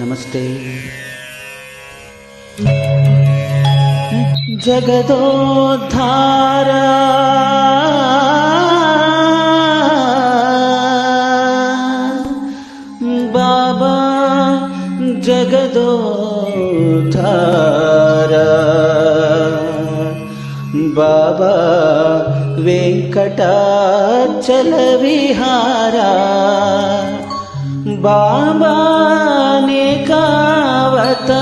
नमस्ते। जगदोद्धारा। बाबा जगदोद्धारा। बाबा वेङ्कटाचलविहारा విహారా బాబా నే కావతారా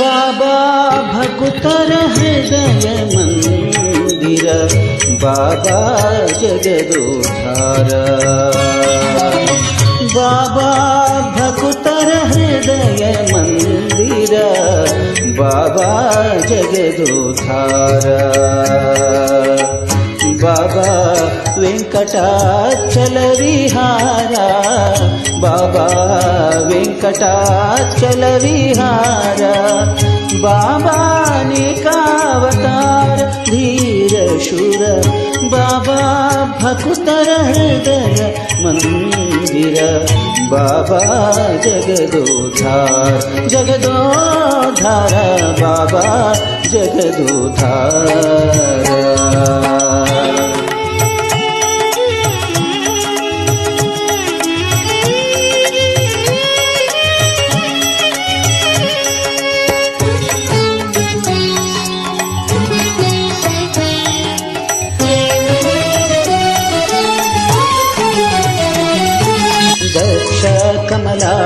బాబా భకుతర హృదయ మందిర బాబా జగదోధార. బాబా భకుతర హృదయ మందిర బాబా జగదోధార. బాబా వెంకటాచల విహార బాబా వెంకటాచల విహార. బాబా सुर बाबा भकुतर हृदय मन्दिर बाबा जगदोधार जगदोधार बाबा जगदोधार।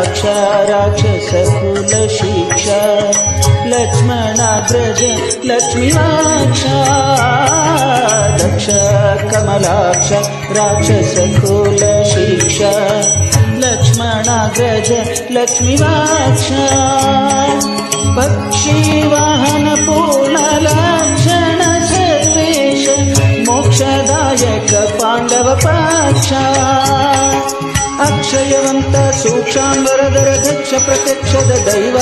क्ष राक्षसकुलशिक्षा लक्ष्मणाग्रज लक्ष्मीवाक्ष कमलाक्ष राक्षसकुलशिक्षा लक्ष्मणाग्रज लक्ष्मीवाक्ष पक्षिवाहनपोलाक्षण सर्वेश मोक्षदायक पाण्डवपाक्षा अक्षयवंत सूक्षाम्बरधर दक्ष प्रत्यक्षद दैव।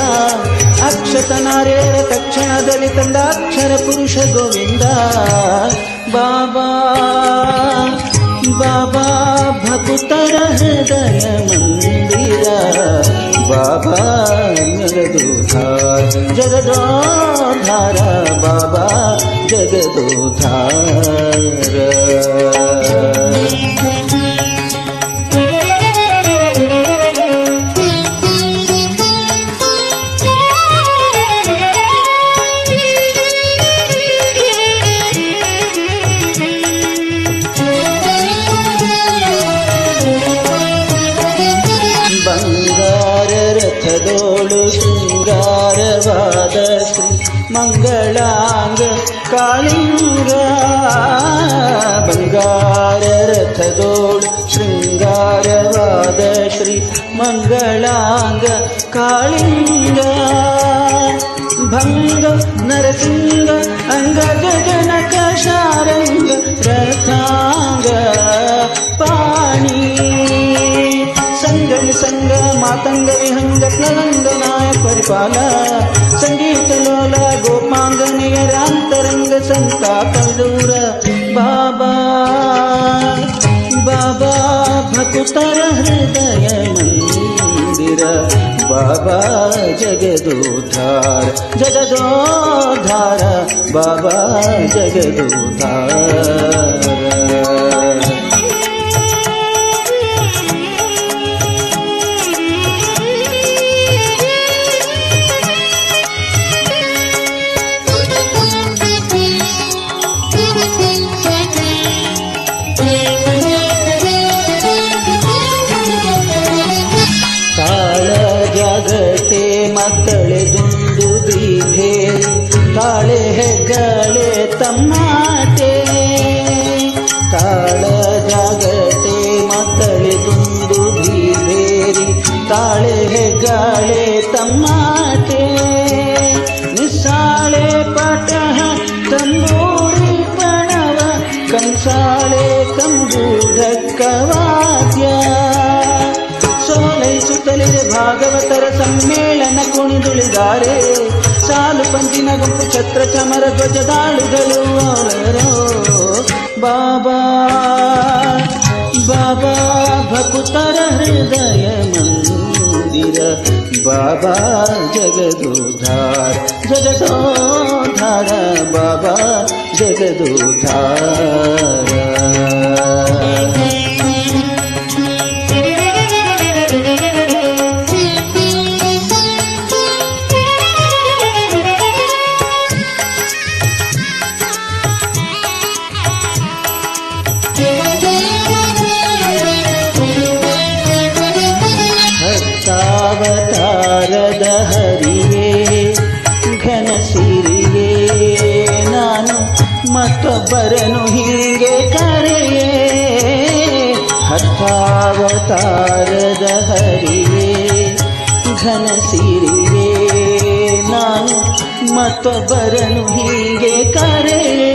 अक्षत नारेर तक्षण अक्षर पुरुष गोविंद बाबा बाबा, भकुतर हृदय मंदिर। बाबा जगदूधार जगदोधार। बाबा जगदूधार ಕಾಳಿಂಗ ಬಂಗಾರ ರಥದೋಳು ಶೃಂಗಾರವಾದ ಶ್ರೀ ಮಂಗಳಾಂಗ ಕಾಳಿಂಗ ಭಂಗ ನರಸಿಂಗ ಅಂಗ ಗಗನಕ ಶಾರಂಗ ರಥಾಂಗ ಪಾಣಿ ಸಂಗನಿ ಸಂಗ ಮಾತಂಗ ವಿಹಂಗ ಪ್ಲವಂಗ ನಾಯ ಪರಿಪಾಲ ನಿಯರಾಂತರಂಗ ಸಂತಾಪ ದೂರ ಬಾಬಾ ಬಾಬಾ ಭಕುತರ ಹೃದಯ ಮಂದಿರ ಬಾಬಾ ಜಗದೋಧಾರ ಜಗದೋಧಾರ ಬಾಬಾ ಜಗದೋಧಾರ ಬಾಳೆ ಹೆಗ್ಗಳೆ ತಮ್ಮ ಭಾಗವತರ ಸಮ್ಮೇಳನ ಕುಣಿದುಳಿದಾರೆ ಸಾಲು ಪಂಚಿನ ಗುಂಪು ಛತ್ರ ಚಮರ ಧ್ವಜದಾಳುಗಳು ಅವರರೋ ಬಾಬಾ ಬಾಬಾ ಭಕುತರ ಹೃದಯ ಮಂದಿರ ಬಾಬಾ ಜಗದೋಧಾರ ಜಗದೋಧಾರ ಬಾಬಾ ಜಗದೋಧಾರ ಮತ್ತೊಬ್ಬರನು ಹೀಗೆ ಕರೆಯೇ. ಹತ್ತಾವತಾರದ ಹರಿಯೇ, ಘನ ಸಿರಿಯೇ, ನಾನು ಮತ್ತೊಬ್ಬರನು ಹೀಗೆ ಕರೆಯೇ.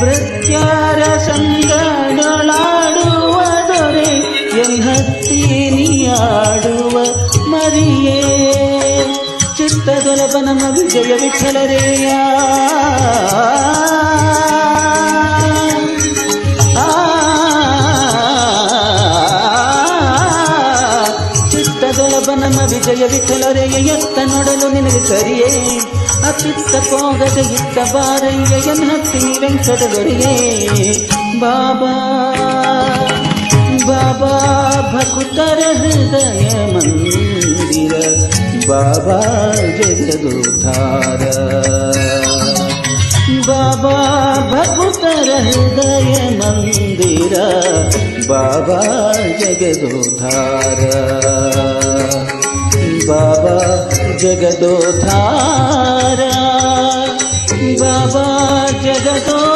ಭೃತ್ಯಾರ ಸಂಗಡೊಳಾಡುವ ದೊರೆ ಎನ್ನತ್ತೀನಿಯಾಡುವ ಮರಿಯೇ. ಚಿತ್ತದೊಲಬ ನಮ್ಮ ವಿಜಯ ವಿಠಲರೇಯ. ನಮ್ಮ ವಿಜಯ ವಿಠಲರೆಯ ಎತ್ತ ನೋಡಲು ನಿನಗೆ ಸರಿಯೇ? ಅತಿತ್ತ ಪೋಗದ ಇತ್ತ ಬಾರಯ್ಯ ಎನ್ನತ್ತಿ ವೆಂಕಟ ದೊರೆಯೇ? ಬಾಬಾ ಬಾಬಾ, ಭಕುತರ ಹೃದಯ ಮಂದಿರ, ಬಾಬಾ ಜಗದೋಧಾರ ಬಾಬಾ, ಭಕುತರ ಹೃದಯ ಮಂದಿರ, ಬಾಬಾ ಜಗದೋಧಾರ బాబా జగదోధారా బాబా జగదో